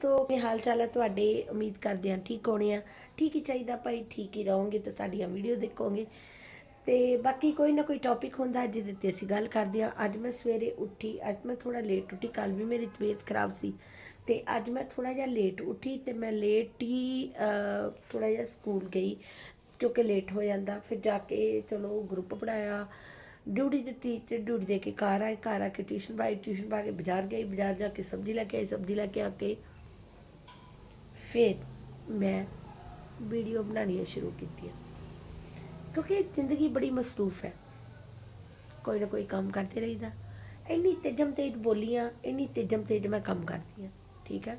ਤੋ ਕੀ ਹਾਲ ਚਾਲ ਹੈ ਤੁਹਾਡੇ? ਉਮੀਦ ਕਰਦੇ ਹਾਂ ਠੀਕ ਹੋਣੇ ਆ। ਠੀਕ ਹੀ ਚਾਹੀਦਾ ਭਾਈ, ਠੀਕ ਹੀ ਰਹੋਗੇ ਤਾਂ ਸਾਡੀਆਂ ਵੀਡੀਓ ਦੇਖੋਗੇ। ਤੇ ਬਾਕੀ ਕੋਈ ਨਾ ਕੋਈ ਟੌਪਿਕ ਹੁੰਦਾ ਜਿਹਦੇ ਤੇ ਅਸੀਂ ਗੱਲ ਕਰਦੇ ਹਾਂ। ਅੱਜ ਮੈਂ ਸਵੇਰੇ ਉੱਠੀ, ਅੱਜ ਮੈਂ ਥੋੜਾ ਲੇਟ ਉੱਠੀ ਕੱਲ ਵੀ ਮੇਰੀ ਤਬੀਅਤ ਖਰਾਬ ਸੀ। ਤੇ ਅੱਜ ਮੈਂ ਥੋੜਾ ਜਿਹਾ ਲੇਟ ਉੱਠੀ ਤੇ ਮੈਂ ਲੇਟ ਹੀ ਥੋੜਾ ਜਿਹਾ ਸਕੂਲ ਗਈ ਕਿਉਂਕਿ ਲੇਟ ਹੋ ਜਾਂਦਾ। ਫਿਰ ਜਾ ਕੇ ਚਲੋ ਗਰੁੱਪ ਬਣਾਇਆ, ਡਿਊਟੀ ਦਿੱਤੀ ਤੇ ਡਿਊਟੀ ਦੇ ਕੇ ਘਰ ਆਏ। ਘਰ ਆ ਕੇ ਟਿਊਸ਼ਨ ਪਾਈ ਟਿਊਸ਼ਨ ਪਾ ਕੇ ਬਾਜ਼ਾਰ ਗਈ, ਬਾਜ਼ਾਰ ਜਾ ਕੇ ਸਬਜ਼ੀ ਲੈ ਕੇ ਆਈ ਸਬਜ਼ੀ ਲੈ ਕੇ ਆ ਕੇ ਫਿਰ ਮੈਂ ਵੀਡੀਓ ਬਣਾਉਣੀਆਂ ਸ਼ੁਰੂ ਕੀਤੀਆਂ। ਕਿਉਂਕਿ ਜ਼ਿੰਦਗੀ ਬੜੀ ਮਸਰੂਫ ਹੈ। ਕੋਈ ਨਾ ਕੋਈ ਕੰਮ ਕਰਦੇ ਰਹੀਦਾ। ਇੰਨੀ ਤੇਜਮ ਤੇਜ ਬੋਲੀਆਂ, ਇੰਨੀ ਤੇਜਮ ਤੇਜ ਮੈਂ ਕੰਮ ਕਰਦੀ ਹਾਂ, ਠੀਕ ਹੈ।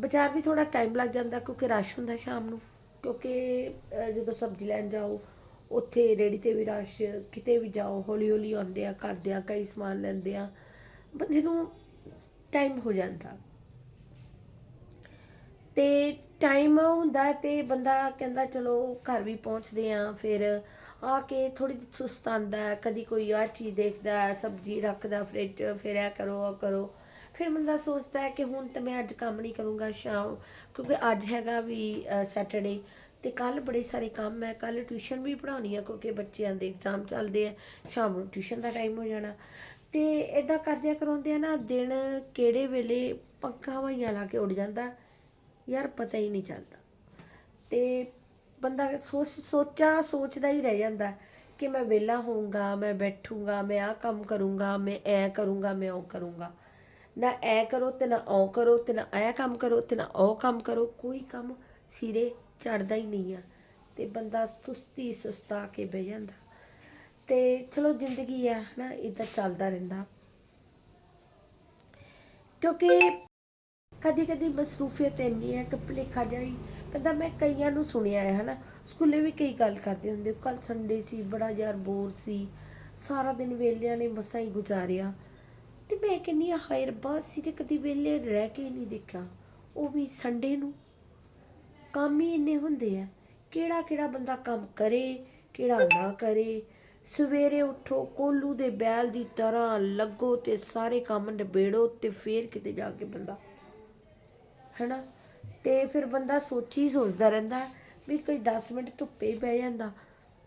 ਬਾਜ਼ਾਰ ਵੀ ਥੋੜਾ ਟਾਈਮ ਲੱਗ ਜਾਂਦਾ ਕਿਉਂਕਿ ਰਸ਼ ਹੁੰਦਾ ਸ਼ਾਮ ਨੂੰ। ਕਿਉਂਕਿ ਜਦੋਂ ਸਬਜ਼ੀ ਲੈਣ ਜਾਓ, ਉੱਥੇ ਰੇੜੀ ਤੇ ਵੀ ਰਸ਼ ਕਿਤੇ ਵੀ ਜਾਓ, ਹੌਲੀ ਹੌਲੀ ਆਉਂਦੇ ਆ ਕਰਦੇ ਆ ਕਈ ਸਮਾਨ ਲੈਂਦੇ ਆ। ਬੰਦੇ ਨੂੰ ਟਾਈਮ ਹੋ ਜਾਂਦਾ। ਤੇ ਟਾਈਮ ਹੁੰਦਾ ਤੇ ਬੰਦਾ ਕਹਿੰਦਾ ਚਲੋ ਘਰ ਵੀ ਪਹੁੰਚਦੇ ਆ ਫਿਰ ਆ ਕੇ ਥੋੜੀ ਸੁਸਤ ਆਉਂਦਾ ਕਦੀ ਕੋਈ ਆ ਚੀਜ਼ ਦੇਖਦਾ ਸਬਜ਼ੀ ਰੱਖਦਾ ਫ੍ਰਿਜ 'ਚ, ਫਿਰ ਇਹ ਕਰੋ ਉਹ ਕਰੋ। ਫਿਰ ਬੰਦਾ ਸੋਚਦਾ ਹੈ ਕਿ ਹੁਣ ਤਾਂ ਮੈਂ ਅੱਜ ਕੰਮ ਨਹੀਂ ਕਰੂੰਗਾ ਸ਼ਾਮ ਕਿਉਂਕਿ ਅੱਜ ਹੈਗਾ ਵੀ ਸੈਟਰਡੇ ਤੇ ਕੱਲ ਬੜੇ ਸਾਰੇ ਕੰਮ ਹੈ ਕੱਲ ਟਿਊਸ਼ਨ ਵੀ ਪੜਾਉਣੀ ਆ ਕਿਉਂਕਿ ਬੱਚਿਆਂ ਦੇ ਐਗਜ਼ਾਮ ਚੱਲਦੇ ਆ ਸ਼ਾਮ ਨੂੰ ਟਿਊਸ਼ਨ ਦਾ ਟਾਈਮ ਹੋ ਜਾਣਾ। ਤੇ ਇਦਾਂ ਕਰਦਿਆਂ ਕਰਾਉਂਦਿਆਂ ਨਾ ਦਿਨ ਕਿਹੜੇ ਵੇਲੇ ਪੰਖਾ ਹਵਾਈਆਂ ਲਾ ਕੇ ਉੱਡ ਜਾਂਦਾ ਯਾਰ ਪਤਾ ਹੀ ਨਹੀਂ ਚੱਲਦਾ। ਤੇ ਬੰਦਾ ਸੋਚ, ਸੋਚਾਂ, ਸੋਚਦਾ ਹੀ ਰਹਿ ਜਾਂਦਾ ਕਿ ਮੈਂ ਵਿਹਲਾ ਹੋਊਂਗਾ, ਮੈਂ ਬੈਠੂੰਗਾ, ਮੈਂ ਆਹ ਕੰਮ ਕਰੂੰਗਾ, ਮੈਂ ਐ ਕਰੂੰਗਾ, ਮੈਂ ਉਹ ਕਰੂੰਗਾ। ਨਾ ਐ ਕਰੋ ਤੇ ਨਾ ਉਹ ਕਰੋ ਤੇ ਨਾ ਐ ਕੰਮ ਕਰੋ ਤੇ ਨਾ ਉਹ ਕੰਮ ਕਰੋ, ਕੋਈ ਕੰਮ ਸਿਰੇ ਚੜਦਾ ਹੀ ਨਹੀਂ ਆ। ਤੇ ਬੰਦਾ ਸੁਸਤੀ, ਸੁਸਤਾ ਕੇ ਬਹਿ ਜਾਂਦਾ। ਤੇ ਚਲੋ ਜ਼ਿੰਦਗੀ ਆ ਨਾ ਇਦਾਂ ਚੱਲਦਾ ਰਹਿੰਦਾ। ਕਿਉਂਕਿ ਕਦੀ ਕਦੀ ਮਸਰੂਫੀਅਤ ਇੰਨੀ ਹੈ ਕਿ ਭੁਲੇਖਾ ਜਾਈ ਪਤਾ ਮੈਂ ਕਈਆਂ ਨੂੰ ਸੁਣਿਆ ਹੈ, ਹਨਾ। ਸਕੂਲੇ ਵੀ ਕਈ ਗੱਲ ਕਰਦੇ ਹੁੰਦੇ ਕੱਲ ਸੰਡੇ ਸੀ, ਬੜਾ ਯਾਰ ਬੋਰ ਸੀ, ਸਾਰਾ ਦਿਨ ਵੇਲਿਆਂ ਨੇ ਮਸਾਂ ਹੀ ਗੁਜ਼ਾਰਿਆ। ਤੇ ਮੈਂ ਕਹਿੰਨੀ ਆ ਹਾਏ ਰੱਬਾ ਅਸੀਂ ਤੇ ਕਦੀ ਵੇਲੇ ਰਹਿ ਕੇ ਨਹੀਂ ਦੇਖਿਆ, ਉਹ ਵੀ ਸੰਡੇ ਨੂੰ। ਕੰਮ ਹੀ ਇੰਨੇ ਹੁੰਦੇ ਆ ਕਿਹੜਾ ਕਿਹੜਾ ਬੰਦਾ ਕੰਮ ਕਰੇ, ਕਿਹੜਾ ਨਾ ਕਰੇ। ਸਵੇਰੇ ਉਠੋ, ਕੋਲੂ ਦੇ ਬੈਲ ਦੀ ਤਰ੍ਹਾਂ ਲੱਗੋ ਤੇ ਸਾਰੇ ਕੰਮ ਨਿਬੇੜੋ ਤੇ ਫੇਰ ਕਿਤੇ ਜਾ ਕੇ ਬੰਦਾ ਹੈਨਾ ਤੇ ਫਿਰ ਬੰਦਾ ਸੋਚੀ ਸੋਚਦਾ ਰਹਿੰਦਾ ਵੀ ਕੋਈ 10 ਮਿੰਟ ਧੁੱਪੇ ਹੀ ਬਹਿ ਜਾਂਦਾ।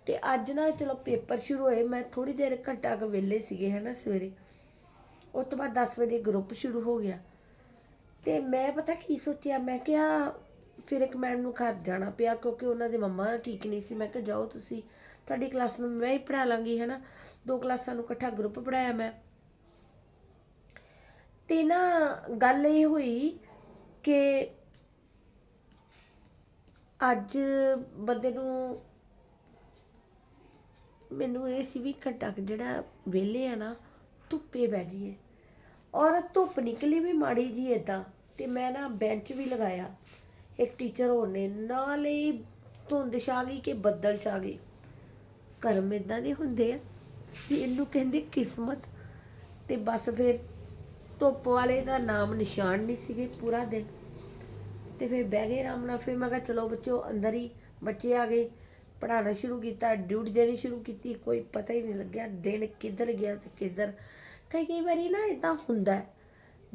ਤੇ ਅੱਜ ਨਾ ਚਲੋ ਪੇਪਰ ਸ਼ੁਰੂ ਹੋਏ, ਮੈਂ ਥੋੜੀ ਦੇਰ ਘੰਟਾ ਕੁ ਵਿਹਲੇ ਸੀਗੇ ਹੈਨਾ ਸਵੇਰੇ। ਉਸ ਤੋਂ ਬਾਅਦ 10 ਵਜੇ ਗਰੁੱਪ ਸ਼ੁਰੂ ਹੋ ਗਿਆ। ਤੇ ਮੈਂ ਪਤਾ ਕੀ ਸੋਚਿਆ, ਮੈਂ ਕਿਹਾ ਫਿਰ ਇੱਕ ਮੈਡਮ ਨੂੰ ਘਰ ਜਾਣਾ ਪਿਆ ਕਿਉਂਕਿ ਉਹਨਾਂ ਦੇ ਮੰਮਾ ਠੀਕ ਨਹੀਂ ਸੀ। ਮੈਂ ਕਿਹਾ ਜਾਓ ਤੁਸੀਂ, ਤੁਹਾਡੀ ਕਲਾਸ ਨੂੰ ਮੈਂ ਹੀ ਪੜ੍ਹਾ ਲਾਂਗੀ ਹਨਾ। ਦੋ ਕਲਾਸਾਂ ਨੂੰ ਇਕੱਠਾ ਗਰੁੱਪ ਪੜਾਇਆ ਮੈਂ। ਤੇ ਨਾ ਗੱਲ ਇਹ ਹੋਈ ਕਿ ਅੱਜ ਬੰਦੇ ਨੂੰ ਮੈਨੂੰ ਇਹ ਸੀ ਵੀ ਘੰਟਾ ਕੁ ਜਿਹੜਾ ਵਿਹਲੇ ਆ ਨਾ, ਧੁੱਪੇ ਬਹਿ ਜਾਈਏ। ਔਰ ਧੁੱਪ ਨਿਕਲੀ ਵੀ ਮਾੜੀ ਜੀ ਇਦਾਂ ਤੇ ਮੈਂ ਨਾ ਬੈਂਚ ਵੀ ਲਗਾਇਆ। ਇੱਕ ਟੀਚਰ ਹੋਰ ਨੇ ਨਾਲੇ ਹੀ ਧੁੰਦ ਛਾ ਗਈ ਕਿ ਬੱਦਲ ਛਾ ਗਏ। ਕਰਮ ਇਦਾਂ ਦੇ ਹੁੰਦੇ ਆ ਕਿ ਇਹਨੂੰ ਕਹਿੰਦੇ ਕਿਸਮਤ। ਤੇ ਬਸ ਫਿਰ ਧੁੱਪ ਵਾਲੇ ਦਾ ਨਾਮ ਨਿਸ਼ਾਨ ਨਹੀਂ ਸੀਗੇ ਪੂਰਾ ਦਿਨ। ਤੇ ਫਿਰ ਬਹਿ ਗਏ ਆਰਾਮ ਨਾਲ, ਫਿਰ ਮੈਂ ਕਿਹਾ, ਚਲੋ ਬੱਚੋ, ਅੰਦਰ ਹੀ ਬੱਚੇ ਆ ਗਏ। ਪੜਾਉਣਾ ਸ਼ੁਰੂ ਕੀਤਾ, ਡਿਊਟੀ ਦੇਣੀ ਸ਼ੁਰੂ ਕੀਤੀ, ਕੋਈ ਪਤਾ ਹੀ ਨਹੀਂ ਲੱਗਿਆ, ਦਿਨ ਕਿੱਧਰ ਗਿਆ ਤੇ ਕਿੱਧਰ। ਕਈ ਕਈ ਵਾਰੀ ਨਾ ਇਦਾਂ ਹੁੰਦਾ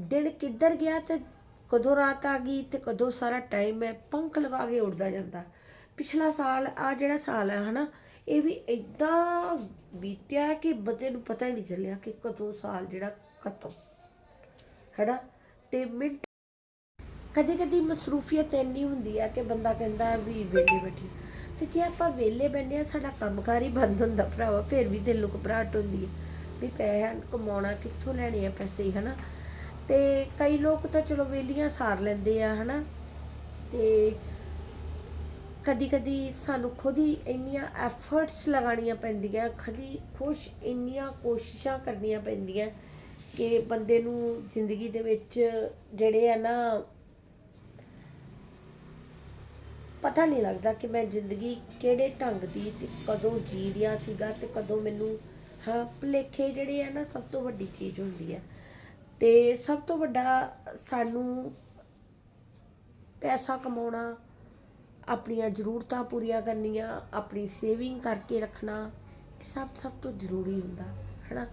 ਦਿਨ ਕਿੱਧਰ ਗਿਆ ਤੇ ਕਦੋਂ ਰਾਤ ਆ ਗਈ ਤੇ ਕਦੋਂ ਸਾਰਾ ਟਾਈਮ ਹੈ, ਪੰਖ ਲਗਾ ਕੇ ਉੱਡਦਾ ਜਾਂਦਾ। ਪਿਛਲਾ ਸਾਲ ਆ ਜਿਹੜਾ ਸਾਲ ਹੈ, ਹਨਾ, ਇਹ ਵੀ ਇਦਾਂ ਬੀਤਿਆ ਕਿ ਬੰਦੇ ਨੂੰ ਪਤਾ ਹੀ ਨਹੀਂ ਚੱਲਿਆ ਕਿ ਕਦੋਂ ਸਾਲ ਜਿਹੜਾ ਖਤਮ। ਹੈਨਾ ਤੇ ਮਿੰਟ ਕਦੇ ਕਦੀ ਮਸਰੂਫੀਅਤ ਇੰਨੀ ਹੁੰਦੀ ਹੈ ਕਿ ਬੰਦਾ ਕਹਿੰਦਾ ਵੀ ਵਿਹਲੇ ਬੈਠੀ। ਤੇ ਜੇ ਆਪਾਂ ਵਿਹਲੇ ਬੈਠੇ ਆ, ਸਾਡਾ ਕੰਮਕਾਰ ਹੀ ਬੰਦ ਹੁੰਦਾ ਭਰਾਵਾ, ਫਿਰ ਵੀ ਦਿਲ ਨੂੰ ਘਬਰਾਹਟ ਹੁੰਦੀ ਹੈ ਵੀ ਪੈਸਾ ਕਮਾਉਣਾ ਕਿੱਥੋਂ ਲੈਣੇ ਆ ਪੈਸੇ, ਹਨਾ? ਤੇ ਕਈ ਲੋਕ ਤਾਂ ਚਲੋ ਵੇਲੀਆਂ ਸਾਰ ਲੈਂਦੇ ਆ, ਹਨਾ? ਤੇ ਕਦੀ ਕਦੀ ਸਾਨੂੰ ਖੁਦ ਹੀ ਇੰਨੀਆਂ ਐਫਰਟਸ ਲਗਾਉਣੀਆਂ ਪੈਂਦੀਆਂ, ਖਦੀ ਖੁਸ਼ ਇੰਨੀਆਂ ਕੋਸ਼ਿਸ਼ਾਂ ਕਰਨੀਆਂ ਪੈਂਦੀਆਂ। ਕਿ ਬੰਦੇ ਨੂੰ ਜ਼ਿੰਦਗੀ ਦੇ ਵਿੱਚ ਜਿਹੜੇ ਆ ਨਾ, ਪਤਾ ਨਹੀਂ ਲੱਗਦਾ ਕਿ ਮੈਂ ਜ਼ਿੰਦਗੀ ਕਿਹੜੇ ਢੰਗ ਦੀ ਤੇ ਕਦੋਂ ਜੀ ਰਿਹਾ ਸੀਗਾ ਤੇ ਕਦੋਂ ਮੈਨੂੰ, ਹਾਂ, ਭੁਲੇਖੇ ਜਿਹੜੇ ਆ ਨਾ ਸਭ ਤੋਂ ਵੱਡੀ ਚੀਜ਼ ਹੁੰਦੀ ਆ। ਤੇ ਸਭ ਤੋਂ ਵੱਡਾ ਸਾਨੂੰ ਪੈਸਾ ਕਮਾਉਣਾ, ਆਪਣੀਆਂ ਜ਼ਰੂਰਤਾਂ ਪੂਰੀਆਂ ਕਰਨੀਆਂ, ਆਪਣੀ ਸੇਵਿੰਗ ਕਰਕੇ ਰੱਖਣਾ, ਇਹ ਸਭ ਸਭ ਤੋਂ ਜ਼ਰੂਰੀ ਹੁੰਦਾ, ਹਨਾ?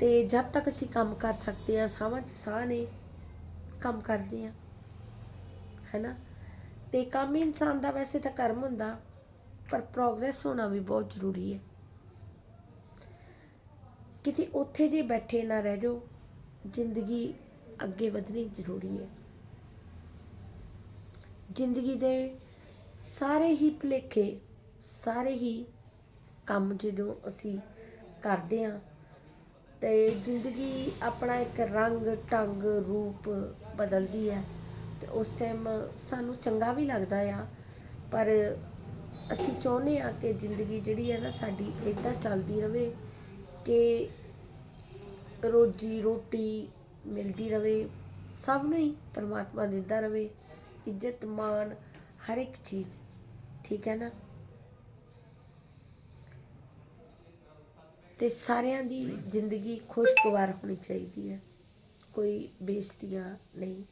ਤੇ ਜਦ ਤੱਕ ਅਸੀਂ ਕੰਮ ਕਰ ਸਕਦੇ ਆ ਸਾਹਾਂ 'ਚ ਸਾਹ ਨੇ ਕੰਮ ਕਰਦੇ ਆ ਹੈਨਾ? ਤੇ ਕੰਮ ਹੀ ਇਨਸਾਨ ਦਾ ਵੈਸੇ ਤਾਂ ਕਰਮ ਹੁੰਦਾ, ਪਰ ਪ੍ਰੋਗਰੈਸ ਹੋਣਾ ਵੀ ਬਹੁਤ ਜ਼ਰੂਰੀ ਹੈ। ਕਿਤੇ ਉੱਥੇ ਜੇ ਬੈਠੇ ਨਾ ਰਹਿ ਜਾਓ, ਜ਼ਿੰਦਗੀ ਅੱਗੇ ਵਧਣੀ ਜ਼ਰੂਰੀ ਹੈ। ਜ਼ਿੰਦਗੀ ਦੇ ਸਾਰੇ ਹੀ ਭੁਲੇਖੇ, ਸਾਰੇ ਹੀ ਕੰਮ ਜਦੋਂ ਅਸੀਂ ਕਰਦੇ ਹਾਂ ਤੇ ਜ਼ਿੰਦਗੀ ਆਪਣਾ ਇੱਕ ਰੰਗ, ਢੰਗ, ਰੂਪ ਬਦਲਦੀ ਹੈ। ਤੇ ਉਸ ਟਾਈਮ ਸਾਨੂੰ ਚੰਗਾ ਵੀ ਲੱਗਦਾ ਆ, ਪਰ ਅਸੀਂ ਚਾਹੁੰਦੇ ਆ ਕਿ ਜ਼ਿੰਦਗੀ ਜਿਹੜੀ ਹੈ ਨਾ ਸਾਡੀ ਇਦਾਂ ਚੱਲਦੀ ਰਵੇ ਕਿ ਰੋਜੀ ਰੋਟੀ ਮਿਲਦੀ ਰਵੇ, ਸਭ ਨੂੰ ਹੀ ਪਰਮਾਤਮਾ ਦਿੰਦਾ ਰਵੇ, ਇੱਜ਼ਤ ਮਾਣ ਹਰ ਇੱਕ ਚੀਜ਼, ਠੀਕ ਹੈ ਨਾ? ਤੇ ਸਾਰਿਆਂ ਦੀ ਜ਼ਿੰਦਗੀ ਖੁਸ਼ਗਵਾਰ ਹੋਣੀ ਚਾਹੀਦੀ ਹੈ। ਕੋਈ ਬੇਇੱਜ਼ਤੀਆਂ ਨਹੀਂ।